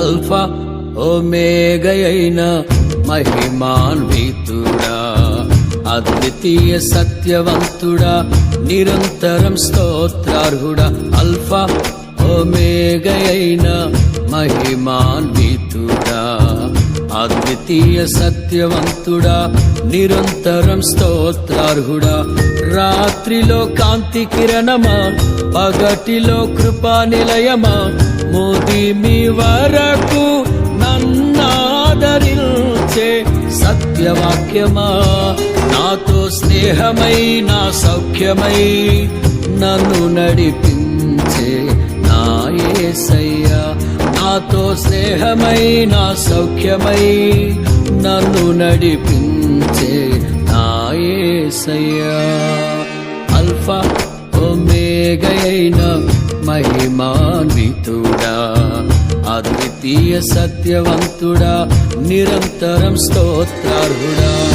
Alpha ఓమేగయైన మహిమాన్వితుడా అద్వితీయ సత్యవంతుడా నిరంతరం స్తోత్రార్హుడా. Alpha ఓమేగయైన మహిమాన్వితుడా అద్వితీయ సత్యవంతుడా నిరంతరం స్తోత్రార్హుడా. రాత్రిలో కాంతి కిరణమా పగటిలో కృపా నిలయమా ముదిమి వరకు నన్నాదరించే సత్యవాక్యమా? నాతో స్నేహమై నా సౌఖ్యమై నన్ను నడిపించే నా యేసయ్యా నాతో స్నేహమై నా సౌఖ్యమై నన్ను నడిపించే నా యేసయ్యా అల్ఫా ఒమేగయైన మహిమాన్వితుడా అద్వితీయ సత్యవంతుడా నిరంతరం స్తోత్రార్హుడా.